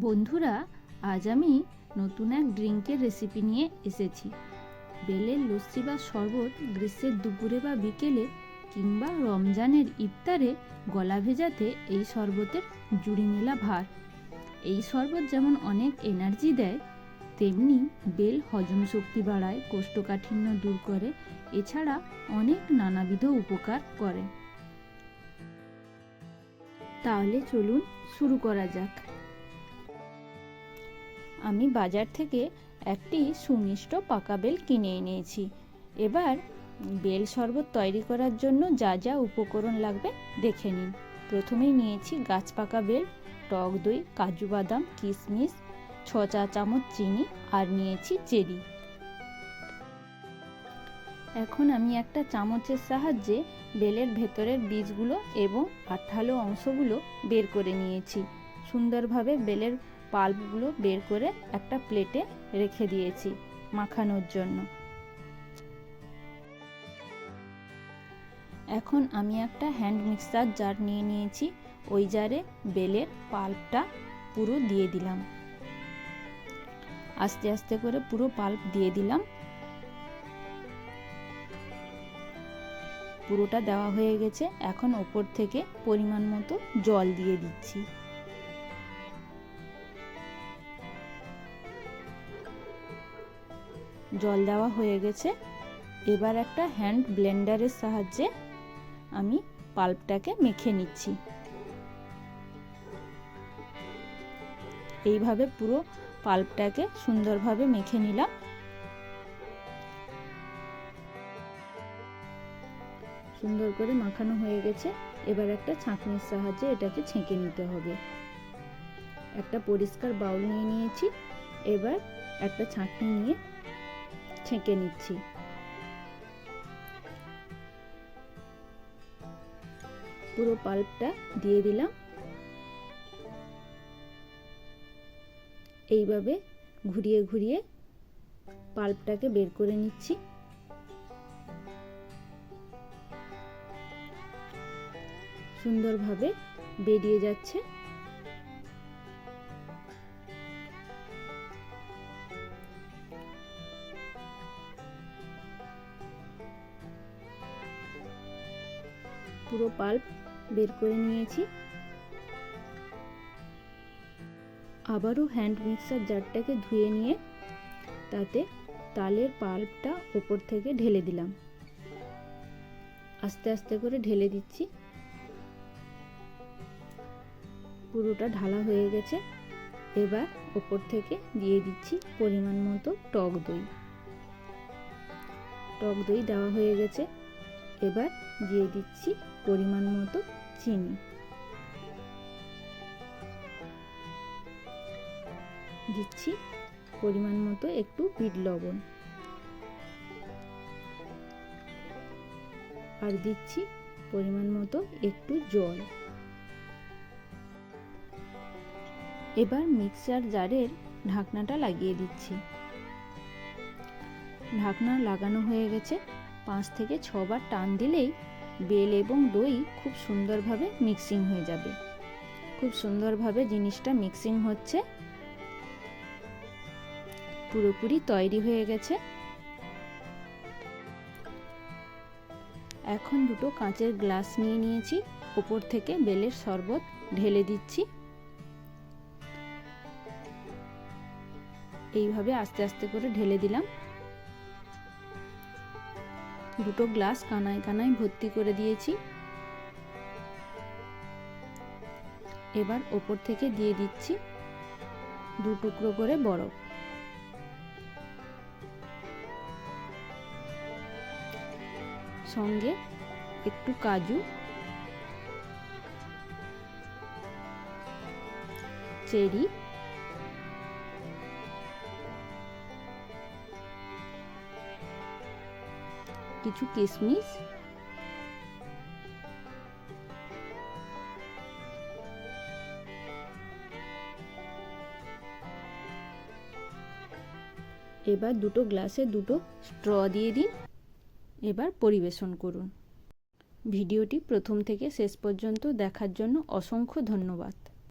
বন্ধুরা, আজ আমি নতুন এক ড্রিঙ্কের রেসিপি নিয়ে এসেছি। বেলের লস্যি বা শরবত গ্রীষ্মের দুপুরে বা বিকেলে কিংবা রমজানের ইফতারে গলা ভেজাতে এই শরবতের জুড়ি মেলা ভার। এই শরবত যেমন অনেক এনার্জি দেয়, তেমনি বেল হজম শক্তি বাড়ায়, কোষ্ঠকাঠিন্য দূর করে, এছাড়া অনেক নানাবিধ উপকার করে। তাহলে চলুন শুরু করা যাক। আমি বাজার থেকে একটি সুমিষ্ট পাকা বেল কিনে এনেছি। এবার বেল শরবত তৈরি করার জন্য যা যা উপকরণ লাগবে দেখে নিন। প্রথমেই নিয়েছি গাছ পাকা বেল, টক দই, কাজু বাদাম কিশমিশ ছ চা চামচ চিনি আর নিয়েছি চেরি। এখন আমি একটা চামচের সাহায্যে বেলের ভেতরের বীজগুলো এবং আঠালো অংশগুলো বের করে নিয়েছি। সুন্দরভাবে বেলের পাল্পগুলো বের করে একটা প্লেটে রেখে দিয়েছি মাখানোর জন্য। এখন আমি একটা হ্যান্ড মিক্সার জার নিয়ে নিয়েছি। ওই জারে বেলের পাল্পটা পুরো দিয়ে দিলাম। আস্তে আস্তে করে পুরো পাল্প দিয়ে দিলাম। পুরোটা দেওয়া হয়ে গেছে। এখন ওপর থেকে পরিমাণ মতো জল দিয়ে দিচ্ছি। জল দেওয়া হয়ে গেছে। এবার একটা হ্যান্ড ব্লেন্ডারের সাহায্যে আমি পাল্পটাকে মেখে নিচ্ছি। এইভাবে পুরো পাল্পটাকে সুন্দরভাবে মেখে নিলাম। সুন্দর করে মাখানো হয়ে গেছে। এবার একটা ছাঁকনির সাহায্যে এটাকে ছেঁকে নিতে হবে। একটা পরিষ্কার বাউল নিয়ে নিয়েছি। এবার একটা ছাঁকনি নিয়ে ছেঁকে নিচ্ছি। পুরো পাল্পটা দিয়ে দিলাম। এইভাবে ঘুরিয়ে ঘুরিয়ে পাল্পটাকে বের করে নিচ্ছি। সুন্দরভাবে বেরিয়ে যাচ্ছে। পুরো পাল্প বের করে নিয়েছি। আবারও হ্যান্ড মিক্সার জারটাকে ধুয়ে নিয়ে তাতে তালের পাল্পটা ওপর থেকে ঢেলে দিলাম। আস্তে আস্তে করে ঢেলে দিচ্ছি। পুরোটা ঢালা হয়ে গেছে। এবার ওপর থেকে দিয়ে দিচ্ছি পরিমাণ মতো টক দই। টক দই দেওয়া হয়ে গেছে। এবার দিয়ে দিচ্ছি পরিমাণ মতো চিনি। দিচ্ছি পরিমাণ মতো একটু বিট লবণ। আর দিচ্ছি পরিমাণ মতো একটু জল। এবার মিক্সার জারের ঢাকনাটা লাগিয়ে দিচ্ছি। ঢাকনা লাগানো হয়ে গেছে। পাঁচ থেকে ছবার টান দিলেই বেল এবং দই খুব সুন্দরভাবে মিক্সিং হয়ে যাবে। খুব সুন্দরভাবে জিনিসটা মিক্সিং হচ্ছে। পুরোপুরি তৈরি হয়ে গেছে। এখন দুটো কাঁচের গ্লাস নিয়ে নিয়েছি। ওপর থেকে বেলের শরবত ঢেলে দিচ্ছি। এইভাবে আস্তে আস্তে করে ঢেলে দিলাম। দুটো গ্লাস কানায় কানায় ভর্তি করে দিয়েছি। এবার ওপর থেকে দিয়ে দিচ্ছি দু টুকরো করে বরফ। সঙ্গে একটু কাজু। চেরি। কিছু কিশমিশ এবার দুটো গ্লাসে দুটো স্ট্র দিয়ে দিন। এবার পরিবেশন করুন। ভিডিওটি প্রথম থেকে শেষ পর্যন্ত দেখার জন্য অসংখ্য ধন্যবাদ।